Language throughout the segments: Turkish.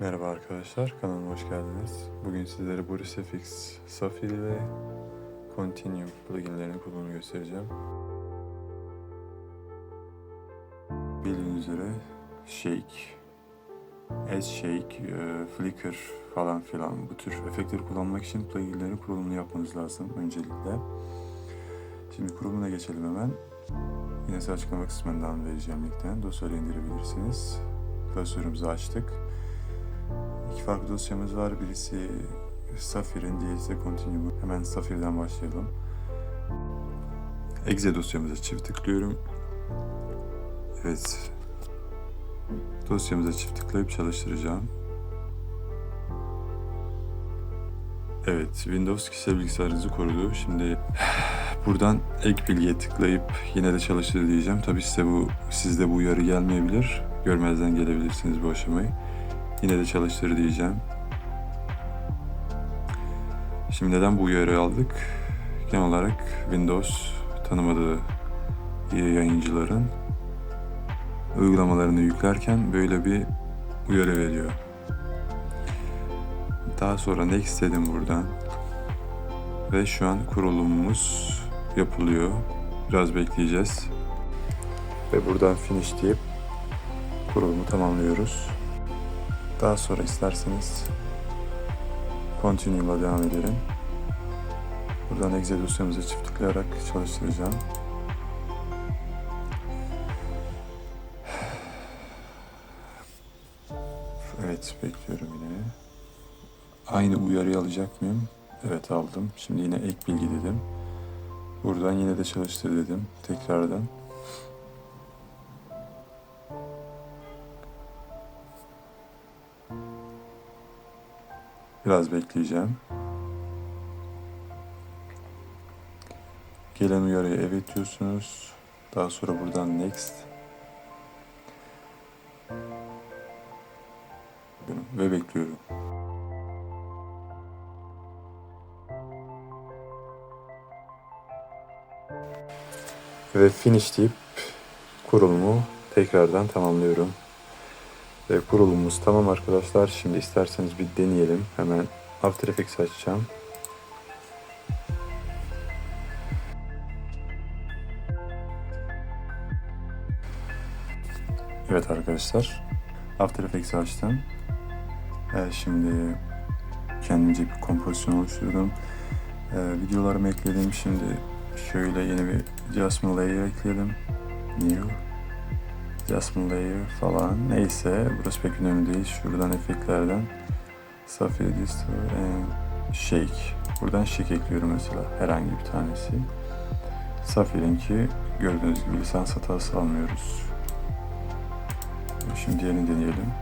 Merhaba arkadaşlar, kanalıma hoş geldiniz. Bugün sizlere Boris FX Safari ve Continue pluginlerinin kullanımını göstereceğim. Bildiğiniz üzere Shake, Edge Shake, e, Flicker falan filan bu tür efektleri kullanmak için pluginlerin kurulumunu yapmanız lazım öncelikle. Şimdi kurulumuna geçelim hemen. Yine size açıklama kısmından vereceğim linkten. Dosyaları indirebilirsiniz. Klasörümüzü açtık. İki farklı dosyamız var. Birisi Safir'in, diğerisi de Continue. Hemen Safir'den başlayalım. Exe dosyamıza çift tıklıyorum. Evet. Dosyamıza çift tıklayıp çalıştıracağım. Evet, Windows kişisel bilgisayarınızı korudu. Şimdi buradan ek bilgiye tıklayıp yine de çalıştır diyeceğim. Tabii size bu sizde bu uyarı gelmeyebilir. Görmezden gelebilirsiniz bu aşamayı. Yine de çalıştır diyeceğim. Şimdi neden bu uyarıyı aldık? Genel olarak Windows tanımadığı yayıncıların uygulamalarını yüklerken böyle bir uyarı veriyor. Daha sonra next dedim buradan. Ve şu an kurulumumuz yapılıyor. Biraz bekleyeceğiz. Ve buradan finish deyip kurulumu tamamlıyoruz. Daha sonra isterseniz Continue'la devam edelim. Buradan exe dosyamıza çift çalıştıracağım. Evet, bekliyorum yine. Aynı uyarıyı alacak mıyım? Evet aldım. Şimdi yine ek bilgi dedim. Buradan yine de çalıştır dedim. Tekrardan. Biraz bekleyeceğim. Gelen uyarıya evet diyorsunuz. Daha sonra buradan next. Ve bekliyorum. Ve finish deyip kurulumu tekrardan tamamlıyorum. Ve kurulumumuz tamam arkadaşlar. Şimdi isterseniz bir deneyelim. Hemen After Effects açacağım. Evet arkadaşlar. After Effects açtım. Evet, şimdi kendimce bir kompozisyon oluşturdum. Ee, videolarımı ekledim. Şimdi şöyle yeni bir adjustment layer ekledim. New adjustment layer falan neyse burası pek önemli değil. Şuradan efektlerden Sapphire Distor and Shake. Buradan Shake ekliyorum mesela herhangi bir tanesi. Sapphire'inki gördüğünüz gibi lisans hatası almıyoruz. Şimdi diğerini deneyelim.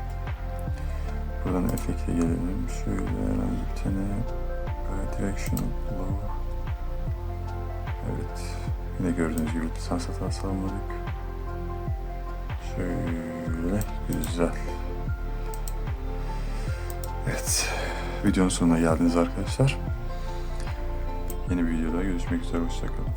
Buradan efekte gelelim. Şöyle herhangi bir tane böyle direction blow. Evet. Yine gördüğünüz gibi lisans hatası almadık. Şöyle güzel. Evet. Videonun sonuna geldiniz arkadaşlar. Yeni videoda görüşmek üzere. Hoşçakalın.